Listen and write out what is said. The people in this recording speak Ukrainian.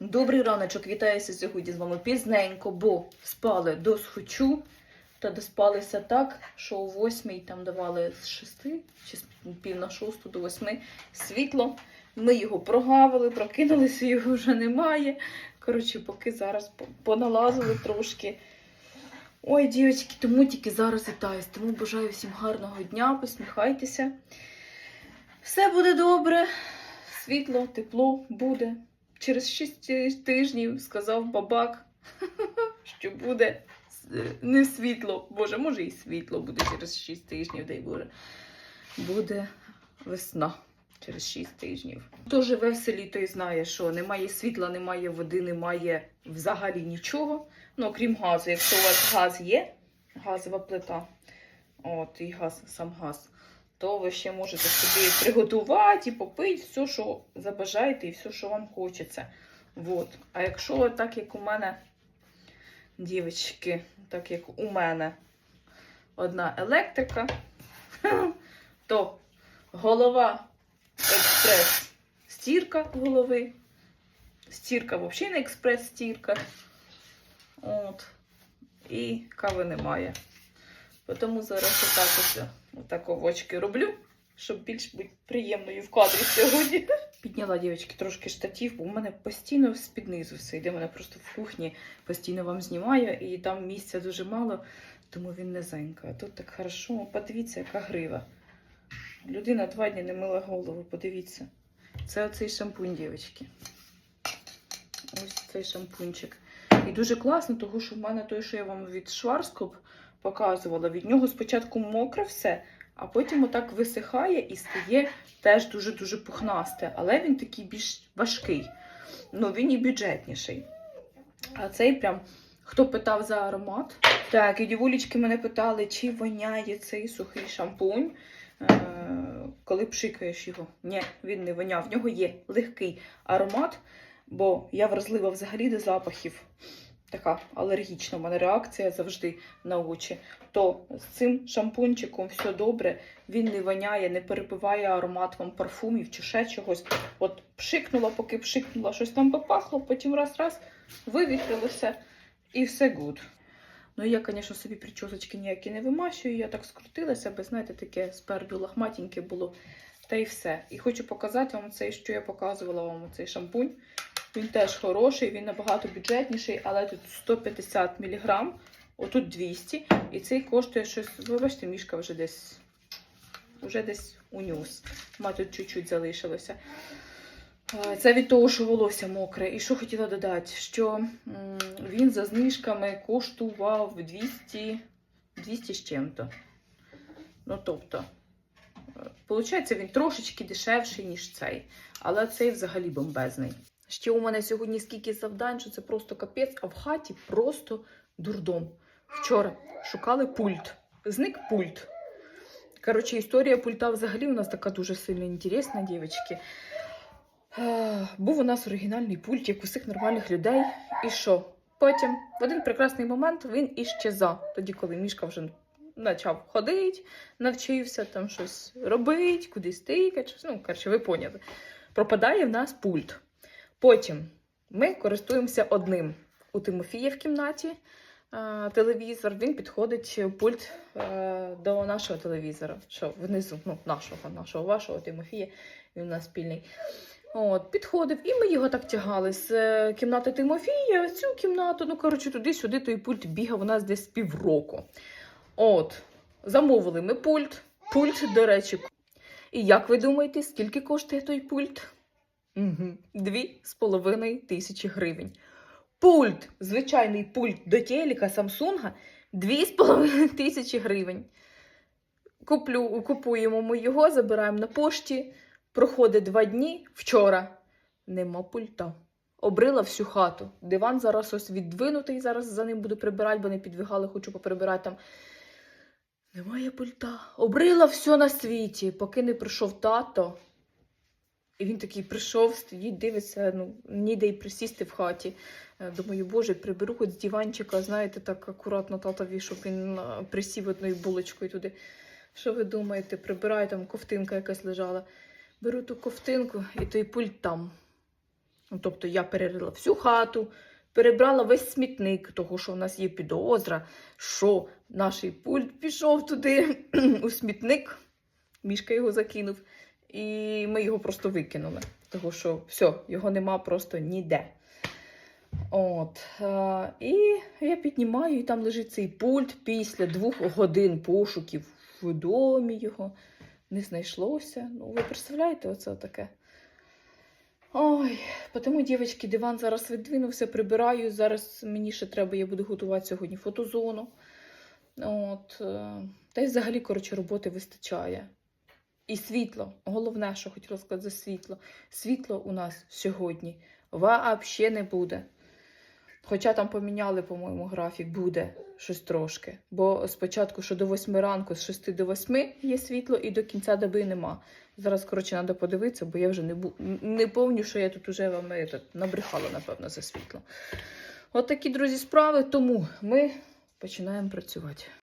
Добрий раночок, вітаюся сьогодні з вами пізненько, бо спали до схочу. Та доспалися так, що о восьмій там давали з шести чи з пів на шосту до восьми світло. Ми його прогавили, прокинулися, його вже немає. Коротше, поки зараз поналазили трошки. Ой, дівчатки, тому тільки зараз вітаюсь. Тому бажаю всім гарного дня, посміхайтеся. Все буде добре, світло, тепло буде. Через 6 тижнів сказав бабак, що буде е, не світло. Боже, може і світло буде через 6 тижнів, дай Боже. Буде весна через 6 тижнів. Хто живе в селі, той знає, що немає світла, немає води, немає взагалі нічого. Ну, окрім газу. Якщо у вас газ є, газова плита, от, і газ, сам газ, то ви ще можете собі приготувати і попити все, що забажаєте, і все, що вам хочеться. Вот. А якщо так, як у мене, дівчатки, так як у мене одна електрика, то голова експрес стірка голови. Стірка взагалі не експрес-стірка. От. І кави немає. Тому зараз отак ось отак овочки роблю, щоб більш бути приємною в кадрі сьогодні. Підняла дівчатки трошки штатів, бо в мене постійно з-під низу все йде. Мене просто в кухні постійно вам знімаю, і там місця дуже мало, тому він низенько. А тут так хорошо. Подивіться, яка грива. Людина два дні не мила голову, подивіться. Це оцей шампунь, дівчатки. Ось цей шампунчик. І дуже класно, тому що в мене той, що я вам від Шварскоп показувала, від нього спочатку мокре все, а потім отак висихає і стає теж дуже-дуже пухнасте. Але він такий більш важкий. Ну, він і бюджетніший. А цей прям, хто питав за аромат. Так, і дівулечки мене питали, чи воняє цей сухий шампунь. Е, коли пшикаєш його. Ні, він не воняв. В нього є легкий аромат, бо я вразлива взагалі до запахів. Така алергічна в мене реакція завжди на очі. То з цим шампунчиком все добре, він не воняє, не перепиває аромат вам парфумів чи ще чогось. От пшикнула, поки пшикнула, щось там попахло, потім раз-раз вивітрилося і все гуд. Ну, я, звісно, собі причосочки ніякі не вимащую, я так скрутилася, бо, знаєте, таке спереду лахматеньке було. Та й все. І хочу показати вам цей, що я показувала вам цей шампунь. Він теж хороший, він набагато бюджетніший, але тут 150 мг, отут 200. І цей коштує щось. Ви бачите, мішка вже десь вже десь унюс. Ма тут чуть-чуть залишилося. Е, Це від того, що волосся мокре. І що хотіла додати, що він за знижками коштував 200, 200 з чим-то. Ну, тобто, Получається, він трошечки дешевший, ніж цей. Але цей взагалі бомбезний. Ще у мене сьогодні скільки завдань, що це просто капець, а в хаті просто дурдом. Вчора шукали пульт. Зник пульт. Коротше, історія пульта взагалі у нас така дуже сильно інтересна, дівчатки. Був у нас оригінальний пульт, як у всіх нормальних людей. І що? Потім, в один прекрасний момент, він іщезав. Тоді, коли мішка вже почав ходити, навчився там щось робити, кудись тикати, ну, коротше, ви поняли. Пропадає в нас пульт. Потім ми користуємося одним. У Тимофія в кімнаті е, телевізор, він підходить пульт е, до нашого телевізора. Що внизу, ну, нашого, нашого, вашого Тимофія, він у нас спільний. От, підходив, і ми його так тягали з е, кімнати Тимофія цю кімнату. Ну, коротше, туди-сюди той пульт бігав у нас десь півроку. От, замовили ми пульт. Пульт, до речі. І як ви думаєте, скільки коштує той пульт? Дві з половиною тисячі гривень. Пульт, звичайний пульт до телека з половиною тисячі гривень. Куплю, купуємо ми його, забираємо на пошті. Проходить два дні вчора. Нема пульта. Обрила всю хату. Диван зараз ось віддвинутий, зараз за ним буду прибирати, бо не підвигали, хочу поприбирати там. Немає пульта. Обрила все на світі, поки не прийшов тато. І він такий прийшов, стоїть, дивиться, ну, ніде й присісти в хаті. Е, Думаю, боже, приберу хоч з диванчика, знаєте, так акуратно татові, щоб він е, присів одною булочкою туди. Що ви думаєте? Прибираю, там ковтинка якась лежала. Беру ту ковтинку і той пульт там. Ну, тобто я перерила всю хату, перебрала весь смітник, того, що в нас є підозра, що наш пульт пішов туди у смітник. Мішка його закинув, і ми його просто викинули. Того, що все, його нема просто ніде. От. Е, і я піднімаю, і там лежить цей пульт після двох годин пошуків в домі його. Не знайшлося. Ну, ви представляєте, оце таке? Ой, тому, дівчатки, диван зараз видвинувся, прибираю. Зараз мені ще треба, я буду готувати сьогодні фотозону. От. е, Та й взагалі, коротше, роботи вистачає. І світло. Головне, що хотіла сказати за світло. Світло у нас сьогодні взагалі не буде. Хоча там поміняли, по-моєму, графік, буде щось трошки. Бо спочатку, що до 8 ранку, з 6 до 8 є світло, і до кінця доби нема. Зараз, коротше, треба подивитися, бо я вже не, бу... не помню, що я тут уже вам набрехала, напевно, за світло. От такі, друзі, справи. Тому ми починаємо працювати.